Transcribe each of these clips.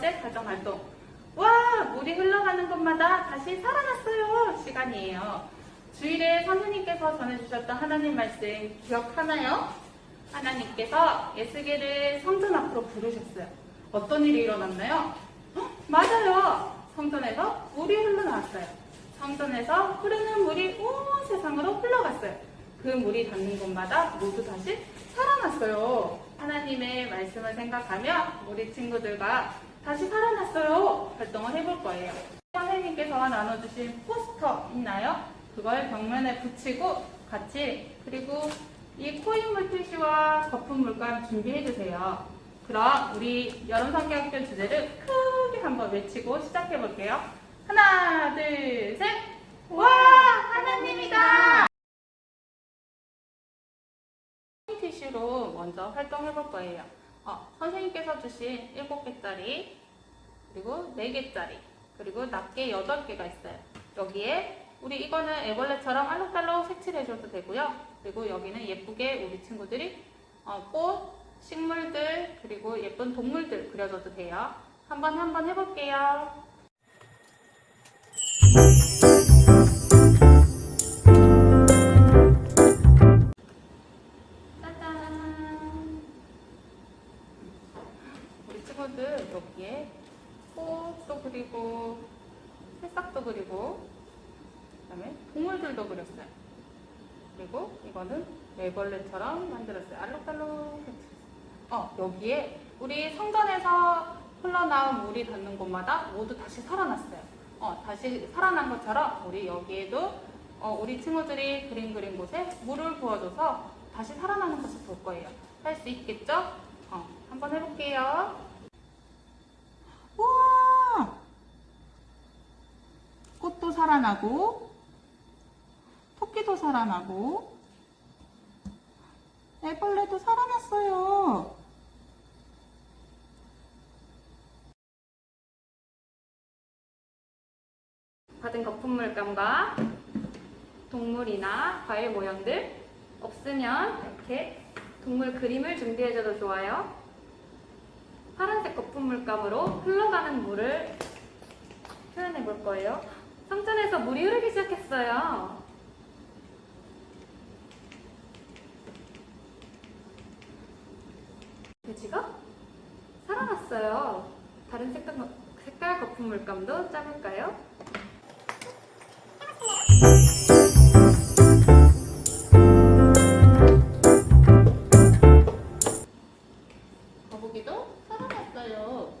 번째 가정활동. 와, 물이 흘러가는 곳마다 다시 살아났어요. 시간이에요. 주일에 선생님께서 전해주셨던 하나님 말씀 기억하나요? 하나님께서 예수계를 성전 앞으로 부르셨어요. 어떤 일이 일어났나요? 헉, 맞아요. 성전에서 물이 흘러나왔어요. 성전에서 흐르는 물이 온 세상으로 흘러갔어요. 그 물이 닿는 곳마다 모두 다시 살아났어요. 하나님의 말씀을 생각하며 우리 친구들과 다시 살아났어요. 활동을 해볼 거예요. 선생님께서 나눠주신 포스터 있나요? 그걸 벽면에 붙이고 같이 그리고 이 코인 물 티슈와 거품 물감 준비해 주세요. 그럼 우리 여름 성경학교 주제를 크게 한번 외치고 시작해 볼게요. 하나, 둘, 셋. 와, 하나님이다. 티슈로 먼저 활동해 볼 거예요. 어, 선생님께서 주신 7개짜리, 그리고 4개짜리, 그리고 낱개 8개가 있어요. 여기에 우리 이거는 애벌레처럼 알록달록 색칠해줘도 되고요. 그리고 여기는 예쁘게 우리 친구들이 어, 꽃, 식물들, 그리고 예쁜 동물들 그려줘도 돼요. 한번 한번 해볼게요. 꽃도 그리고 새싹도 그리고 그다음에 동물들도 그렸어요. 그리고 이거는 애벌레처럼 만들었어요. 알록달록. 어 여기에 우리 성전에서 흘러나온 물이 닿는 곳마다 모두 다시 살아났어요. 어 다시 살아난 것처럼 우리 여기에도 어, 우리 친구들이 그림 그린 곳에 물을 부어줘서 다시 살아나는 것을 볼 거예요. 할 수 있겠죠? 어 한번 해볼게요. 우와! 꽃도 살아나고, 토끼도 살아나고, 애벌레도 살아났어요. 받은 거품 물감과 동물이나 과일 모형들 없으면 이렇게 동물 그림을 준비해줘도 좋아요. 파란색 거품 물감으로 흘러가는 물을 표현해 볼 거예요. 성전에서 물이 흐르기 시작했어요. 돼지가 살아났어요. 다른 색깔, 색깔 거품 물감도 짜볼까요? 거북이도 살아났어요.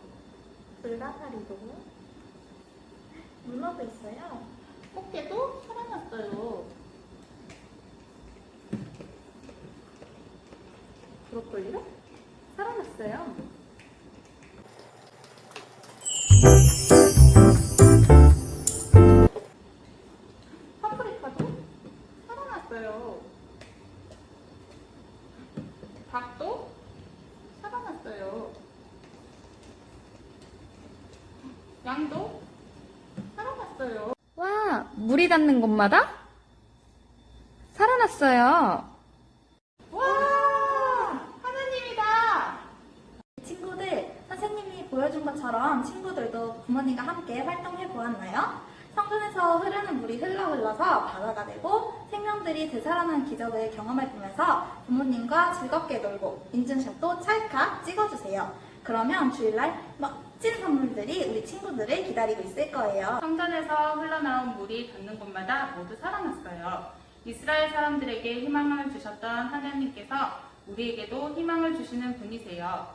불가사리도 문어도 있어요. 꽃게도 살아났어요. 브로콜리도 살아났어요. 파프리카도 살아났어요. 닭도 살아났어요. 양도 물이 닿는 곳마다 살아났어요. 와! 하나님이다! 친구들, 선생님이 보여준 것처럼 친구들도 부모님과 함께 활동해 보았나요? 성전에서 흐르는 물이 흘러 흘러서 바다가 되고 생명들이 되살아나는 기적을 경험해 보면서 부모님과 즐겁게 놀고 인증샷도 찰칵 찍어주세요. 그러면 주일날 멋진 선물들이 우리 친구들을 기다리고 있을 거예요. 성전에서 흘러나온 물이 닿는 곳마다 모두 살아났어요. 이스라엘 사람들에게 희망을 주셨던 하나님께서 우리에게도 희망을 주시는 분이세요.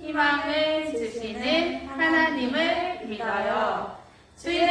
희망을 주시는 하나님을 믿어요. 주일의